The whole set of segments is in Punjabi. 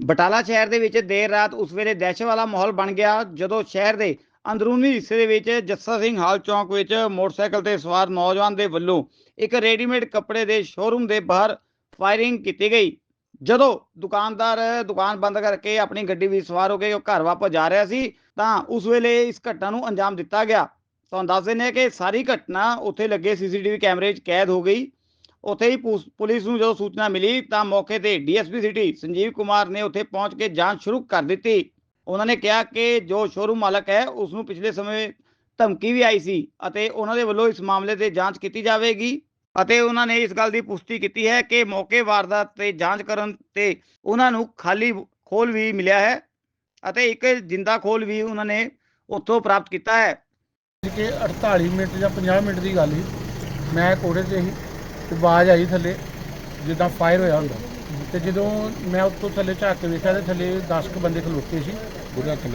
ਬਟਾਲਾ ਸ਼ਹਿਰ ਦੇ ਵਿੱਚ ਦੇਰ ਰਾਤ ਉਸ ਵੇਲੇ ਦਹਿਸ਼ਤ ਵਾਲਾ ਮਾਹੌਲ ਬਣ ਗਿਆ, ਜਦੋਂ ਸ਼ਹਿਰ ਦੇ ਅੰਦਰੂਨੀ ਹਿੱਸੇ ਦੇ ਵਿੱਚ ਜੱਸਾ ਸਿੰਘ ਹਾਲ ਚੌਂਕ ਵਿੱਚ ਮੋਟਰਸਾਈਕਲ ਤੇ ਸਵਾਰ ਨੌਜਵਾਨ ਦੇ ਵੱਲੋਂ ਇੱਕ ਰੈਡੀਮੇਡ ਕੱਪੜੇ ਦੇ ਸ਼ੋਰੂਮ ਦੇ ਬਾਹਰ ਫਾਇਰਿੰਗ ਕੀਤੀ ਗਈ। ਜਦੋਂ ਦੁਕਾਨਦਾਰ ਦੁਕਾਨ ਬੰਦ ਕਰਕੇ ਆਪਣੀ ਗੱਡੀ ਵਿੱਚ ਸਵਾਰ ਹੋ ਕੇ ਉਹ ਘਰ ਵਾਪਸ ਜਾ ਰਿਹਾ ਸੀ, ਤਾਂ ਉਸ ਵੇਲੇ ਇਸ ਘਟਨਾ ਨੂੰ ਅੰਜਾਮ ਦਿੱਤਾ ਗਿਆ। ਤੁਹਾਨੂੰ ਦੱਸ ਦਿੰਦੇ ਹਾਂ ਕਿ ਸਾਰੀ ਘਟਨਾ ਉੱਥੇ ਲੱਗੇ ਸੀਸੀਟੀਵੀ ਕੈਮਰੇ 'ਚ ਕੈਦ ਹੋ ਗਈ। ਉੱਥੇ ਹੀ ਪੁਸ- ਪੁਲਿਸ ਨੂੰ ਜਦੋਂ ਸੂਚਨਾ ਮਿਲੀ ਤਾਂ ਮੌਕੇ ਤੇ ਡੀਐਸਪੀ ਸਿਟੀ ਸੰਜੀਵ ਕੁਮਾਰ ਨੇ ਉੱਥੇ ਪਹੁੰਚ ਕੇ ਜਾਂਚ ਸ਼ੁਰੂ ਕਰ ਦਿੱਤੀ। ਉਹਨਾਂ ਨੇ ਕਿਹਾ ਕਿ ਜੋ ਸ਼ੋਰੂਮ ਮਾਲਕ ਹੈ ਉਸ ਨੂੰ ਪਿਛਲੇ ਸਮੇਂ ਧਮਕੀ ਵੀ ਆਈ ਸੀ ਅਤੇ ਉਹਨਾਂ ਦੇ ਵੱਲੋਂ ਇਸ ਮਾਮਲੇ ਤੇ ਜਾਂਚ ਕੀਤੀ ਜਾਵੇਗੀ ਅਤੇ ਉਹਨਾਂ ਨੇ ਇਸ ਗੱਲ ਦੀ ਪੁਸ਼ਟੀ ਕੀਤੀ ਹੈ ਕਿ ਮੌਕੇ ਵਾਰਦਾਤ ਤੇ ਜਾਂਚ ਕਰਨ ਤੇ ਉਹਨਾਂ ਨੂੰ ਖਾਲੀ ਖੋਲ ਵੀ ਮਿਲਿਆ ਹੈ ਅਤੇ ਇੱਕ ਜਿੰਦਾ ਖੋਲ ਵੀ ਉਹਨਾਂ ਨੇ ਉੱਥੋਂ ਪ੍ਰਾਪਤ ਕੀਤਾ ਹੈ। ਕਿ 48 ਮਿੰਟ ਜਾਂ 50 ਮਿੰਟ ਦੀ ਗੱਲ ਸੀ। ਮੈਂ ਕੋੜੇ ਤੇ ਸੀ ਤੇ ਆਵਾਜ਼ ਆਈ ਥੱਲੇ ਜਿੱਦਾਂ ਫਾਇਰ ਹੋਇਆ ਹੁੰਦਾ। ਤੇ ਜਦੋਂ ਮੈਂ ਉੱਤੋਂ ਥੱਲੇ ਝਾਕ ਕੇ ਵੇਖਿਆ ਤੇ ਥੱਲੇ 10 ਕੁ ਬੰਦੇ ਖਲੋਤੇ ਸੀ।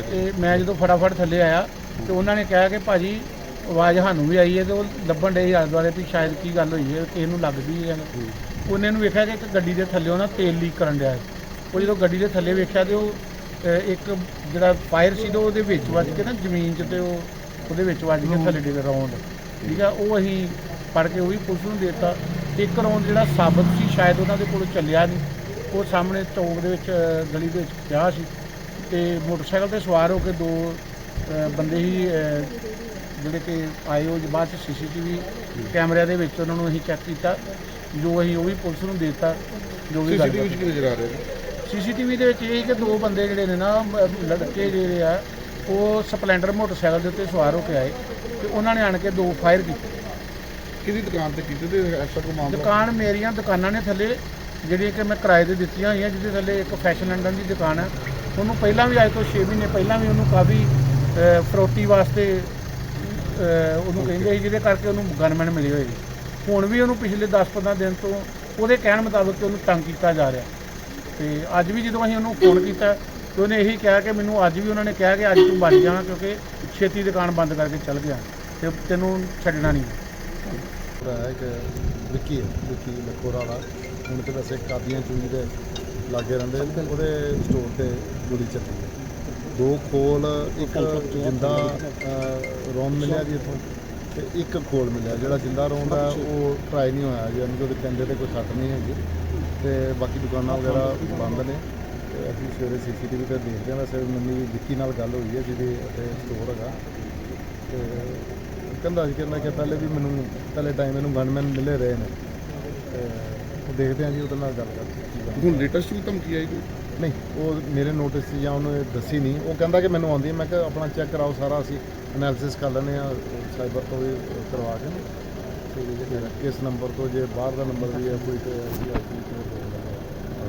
ਤੇ ਮੈਂ ਜਦੋਂ ਫਟਾਫਟ ਥੱਲੇ ਆਇਆ ਤੇ ਉਹਨਾਂ ਨੇ ਕਿਹਾ ਕਿ ਭਾਜੀ ਆਵਾਜ਼ ਸਾਨੂੰ ਵੀ ਆਈ ਹੈ ਤੇ ਉਹ ਲੱਭਣ ਡੇ ਆਲੇ ਦੁਆਲੇ ਵੀ ਸ਼ਾਇਦ ਕੀ ਗੱਲ ਹੋਈ ਹੈ ਕਿਸੇ ਨੂੰ ਲੱਗਦੀ ਹੈ। ਉਹਨੇ ਨੂੰ ਵੇਖਿਆ ਕਿ ਇੱਕ ਗੱਡੀ ਦੇ ਥੱਲੇ ਨਾ ਤੇਲ ਲੀਕ ਕਰਨ ਡਿਆ। ਉਹ ਜਦੋਂ ਗੱਡੀ ਦੇ ਥੱਲੇ ਵੇਖਿਆ ਤੇ ਉਹ ਇੱਕ ਜਿਹੜਾ ਫਾਇਰ ਸੀ ਤੇ ਉਹਦੇ ਵਿੱਚ ਵੱਜ ਕੇ ਨਾ ਜ਼ਮੀਨ 'ਚ ਤੇ ਉਹ ਉਹਦੇ ਵਿੱਚ ਵੱਜ ਕੇ ਥੱਲੇ ਡਿੱਗ ਰੌਂਡ ਠੀਕ ਆ ਉਹ ਅਸੀਂ ਫੜ ਕੇ ਉਹ ਵੀ ਪੁਲਿਸ ਨੂੰ ਦੇ ਦਿੱਤਾ। ਇੱਕ ਰੌਂਡ ਜਿਹੜਾ ਸਾਬਤ ਸੀ ਸ਼ਾਇਦ ਉਹਨਾਂ ਦੇ ਕੋਲ ਚੱਲਿਆ ਨਹੀਂ। ਉਹ ਸਾਹਮਣੇ ਚੌਕ ਦੇ ਵਿੱਚ ਗਲੀ ਦੇ ਵਿੱਚ ਪਿਆ ਸੀ। ਤੇ ਮੋਟਰਸਾਈਕਲ ਤੇ ਸਵਾਰ ਹੋ ਕੇ ਦੋ ਬੰਦੇ ਹੀ ਜਿਹੜੇ ਕਿ ਆਏ ਉਹ ਬਾਅਦ ਚ ਸੀਸੀਟੀਵੀ ਕੈਮਰਿਆਂ ਦੇ ਵਿੱਚ ਉਹਨਾਂ ਨੂੰ ਅਸੀਂ ਚੈੱਕ ਕੀਤਾ। ਜੋ ਅਸੀਂ ਉਹ ਵੀ ਪੁਲਿਸ ਨੂੰ ਦਿੱਤਾ ਜੋ ਵੀ ਸੀਸੀਟੀਵੀ ਵਿੱਚ ਕੀ ਨਜ਼ਰ ਆ ਰਿਹਾ ਜੀ ਸੀਸੀਟੀਵੀ ਦੇ ਵਿੱਚ ਇਹ ਕਿ ਦੋ ਬੰਦੇ ਜਿਹੜੇ ਨੇ ਨਾ ਲੜਕੇ ਜਿਹੜੇ ਆ ਉਹ ਸਪਲੈਂਡਰ ਮੋਟਰਸਾਈਕਲ ਦੇ ਉੱਤੇ ਸਵਾਰ ਹੋ ਕੇ ਆਏ ਤੇ ਉਹਨਾਂ ਨੇ ਆਣ ਕੇ ਦੋ ਫਾਇਰ ਕੀਤੇ। ਕਿਹਦੀ ਦੁਕਾਨ ਤੇ ਕੀਤੀ ਤੇ ਐਸਾ ਕੋਈ ਮਾਮਲਾ ਦੁਕਾਨ ਮੇਰੀਆਂ ਦੁਕਾਨਾਂ ਨੇ ਥੱਲੇ ਜਿਹੜੀਆਂ ਕਿ ਮੈਂ ਕਿਰਾਏ ਤੇ ਦਿੱਤੀਆਂ ਹੋਈਆਂ ਜਿਹਦੇ ਥੱਲੇ ਇੱਕ ਫੈਸ਼ਨ ਲੰਡਨ ਦੀ ਦੁਕਾਨ ਹੈ ਉਹਨੂੰ ਪਹਿਲਾਂ ਵੀ ਅੱਜ ਤੋਂ 6 ਮਹੀਨੇ ਪਹਿਲਾਂ ਵੀ ਉਹਨੂੰ ਕਾਫੀ ਅਹ, ਫਰੋਤੀ ਵਾਸਤੇ ਉਹਨੂੰ ਕਹਿੰਦੇ ਸੀ ਜਿਹਦੇ ਕਰਕੇ ਉਹਨੂੰ ਗਨਮੈਨ ਮਿਲੇ ਹੋਏ ਸੀ। ਹੁਣ ਵੀ ਉਹਨੂੰ ਪਿਛਲੇ 10-15 ਦਿਨ ਤੋਂ ਉਹਦੇ ਕਹਿਣ ਮੁਤਾਬਕ ਉਹਨੂੰ ਤੰਗ ਕੀਤਾ ਜਾ ਰਿਹਾ। ਤੇ ਅੱਜ ਵੀ ਜਦੋਂ ਅਸੀਂ ਉਹਨੂੰ ਫੋਨ ਕੀਤਾ ਤੇ ਉਹਨੇ ਇਹੀ ਕਿਹਾ ਕਿ ਮੈਨੂੰ ਅੱਜ ਵੀ ਉਹਨਾਂ ਨੇ ਕਿਹਾ ਕਿ ਅੱਜ ਤੂੰ ਬਚ ਜਾਣਾ ਕਿਉਂਕਿ ਛੇਤੀ ਦੁਕਾਨ ਬੰਦ ਕਰਕੇ ਚੱਲ ਗਿਆ ਤੇ ਤੈਨੂੰ ਛੱਡਣਾ ਨਹੀਂ। ਭਰਾ ਹੈ ਕਿ ਵਿੱਕੀ ਹੈ ਵਿੱਕੀ ਲਖੋਰਾ ਵਾਲਾ। ਹੁਣ ਤੇ ਵੈਸੇ ਕਾਦੀਆਂ ਚੂਈ ਦੇ ਲਾਗੇ ਰਹਿੰਦੇ ਨੇ। ਉਹਦੇ ਸਟੋਰ ਤੇ ਗੋਲੀ ਚੱਲੀ ਹੈ। ਦੋ ਖੋਲ ਇੱਕ ਜਿੰਦਾ ਅਹ, ਰੌਂਦ ਮਿਲਿਆ ਜੀ ਇੱਥੋਂ ਤੇ ਇੱਕ ਖੋਲ ਮਿਲਿਆ। ਜਿਹੜਾ ਜਿੰਦਾ ਰੋਮ ਹੈ ਉਹ ਟਰਾਈ ਨਹੀਂ ਹੋਇਆ ਜੀ ਉਹਦੇ ਕੰਡੇ ਤੇ ਕੋਈ ਸੱਟ ਨਹੀਂ ਹੈਗੀ। ਤੇ ਬਾਕੀ ਦੁਕਾਨਾਂ ਵਗੈਰਾ ਬੰਦ ਨੇ। ਤੇ ਅਸੀਂ ਸਵੇਰੇ ਸੀਸੀਟੀਵੀ ਤੇ ਦੇਖਦੇ ਹਾਂ। ਵੈਸੇ ਮੰਮੀ ਵਿੱਕੀ ਨਾਲ ਗੱਲ ਹੋਈ ਹੈ ਜਿਹਦੇ ਇੱਥੇ ਸਟੋਰ ਹੈਗਾ। ਤੇ ਕਹਿੰਦਾ ਸੀ ਕਿ ਮੈਂ ਕਿਹਾ ਪਹਿਲੇ ਵੀ ਮੈਨੂੰ ਪਹਿਲੇ ਟਾਈਮ ਇਹਨੂੰ ਗਨਮੈਨ ਮਿਲੇ ਰਹੇ ਨੇ। ਤੇ ਦੇਖਦੇ ਹਾਂ ਜੀ ਉਹਦੇ ਨਾਲ ਗੱਲ ਕਰਕੇ ਕੀ ਬਣਦਾ। ਹੁਣ ਲੇਟੈਸਟ ਵੀ ਧਮਕੀ ਆਈ ਕੋਈ? ਨਹੀਂ ਉਹ ਮੇਰੇ ਨੋਟਿਸ 'ਚ ਜਾਂ ਉਹਨੇ ਦੱਸੀ ਨਹੀਂ। ਉਹ ਕਹਿੰਦਾ ਕਿ ਮੈਨੂੰ ਆਉਂਦੀ ਹੈ। ਮੈਂ ਕਿਹਾ ਆਪਣਾ ਚੈੱਕ ਕਰਾਓ ਸਾਰਾ ਅਸੀਂ ਐਨਾਲਿਸਿਸ ਕਰ ਲੈਂਦੇ ਆ ਸਾਈਬਰ ਤੋਂ ਵੀ ਕਰਵਾ ਕੇ। ਕਿਸ ਨੰਬਰ ਤੋਂ ਜੇ ਬਾਹਰ ਦਾ ਨੰਬਰ ਵੀ ਹੈ ਕੋਈ ਤੇ ਅਸੀਂ ਆਪਣੀ